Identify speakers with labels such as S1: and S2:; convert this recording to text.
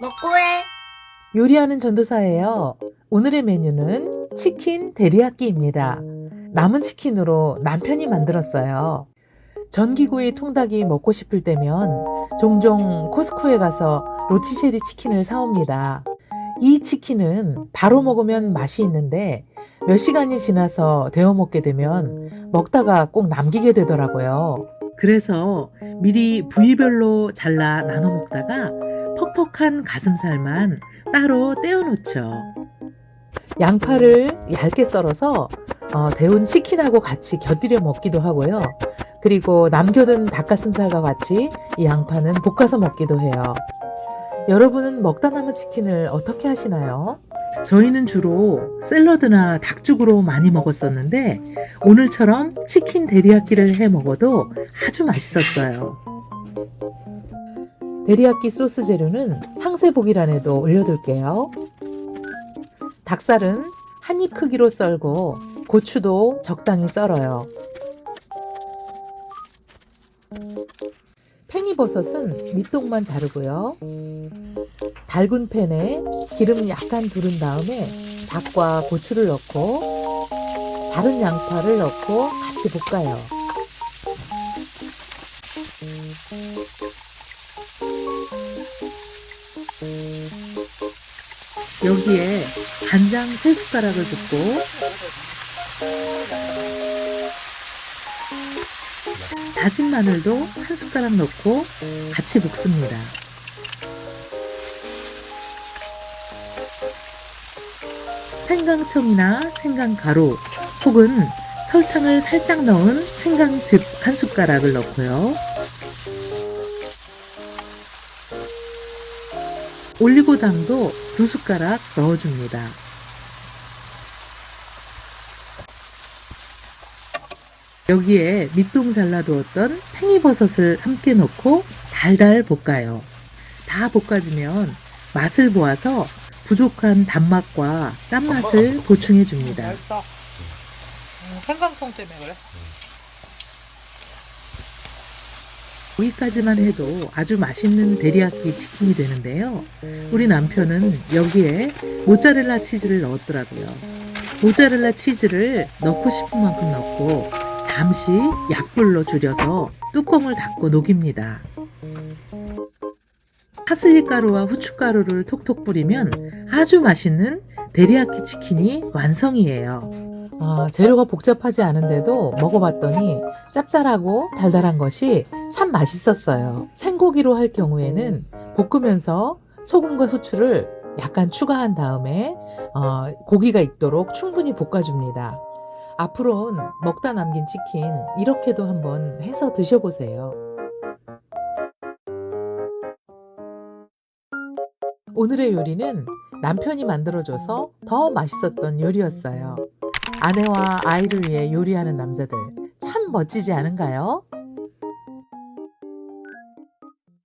S1: 먹고 해.
S2: 요리하는 전도사예요. 오늘의 메뉴는 치킨 데리야끼입니다. 남은 치킨으로 남편이 만들었어요. 전기구이 통닭이 먹고 싶을 때면 종종 코스코에 가서 로티쉐리 치킨을 사옵니다. 이 치킨은 바로 먹으면 맛이 있는데 몇 시간이 지나서 데워 먹게 되면 먹다가 꼭 남기게 되더라고요. 그래서 미리 부위별로 잘라 나눠 먹다가 퍽퍽한 가슴살만 따로 떼어 놓죠. 양파를 얇게 썰어서 어, 데운 치킨하고 같이 곁들여 먹기도 하고요. 그리고 남겨둔 닭가슴살과 같이 이 양파는 볶아서 먹기도 해요. 여러분은 먹다 남은 치킨을 어떻게 하시나요? 저희는 주로 샐러드나 닭죽으로 많이 먹었었는데 오늘처럼 치킨 데리야끼를 해 먹어도 아주 맛있었어요. 데리야끼 소스 재료는 상세 보기란에도 올려둘게요. 닭살은 한 입 크기로 썰고 고추도 적당히 썰어요. 팽이버섯은 밑동만 자르고요. 달군 팬에 기름 약간 두른 다음에 닭과 고추를 넣고 자른 양파를 넣고 같이 볶아요. 여기에 간장 3숟가락을 붓고 다진 마늘도 한 숟가락 넣고 같이 볶습니다. 생강청이나 생강가루 혹은 설탕을 살짝 넣은 생강즙 한 숟가락을 넣고요. 올리고당도 두 숟가락 넣어줍니다. 여기에 밑동 잘라두었던 팽이버섯을 함께 넣고 달달 볶아요. 다 볶아지면 맛을 보아서 부족한 단맛과 짠맛을 보충해 줍니다.
S3: 맛있다. 음, 생강청 때문에 그래.
S2: 여기까지만 해도 아주 맛있는 데리야끼 치킨이 되는데요. 우리 남편은 여기에 모짜렐라 치즈를 넣었더라고요. 모짜렐라 치즈를 넣고 싶은 만큼 넣고 잠시 약불로 줄여서 뚜껑을 닫고 녹입니다. 파슬리 가루와 후춧가루를 톡톡 뿌리면 아주 맛있는 데리야끼 치킨이 완성이에요. 아, 재료가 복잡하지 않은데도 먹어봤더니 짭짤하고 달달한 것이 참 맛있었어요. 생고기로 할 경우에는 볶으면서 소금과 후추를 약간 추가한 다음에 어, 고기가 익도록 충분히 볶아줍니다. 앞으로는 먹다 남긴 치킨 이렇게도 한번 해서 드셔보세요. 오늘의 요리는 남편이 만들어줘서 더 맛있었던 요리였어요. 아내와 아이를 위해 요리하는 남자들 참 멋지지 않은가요?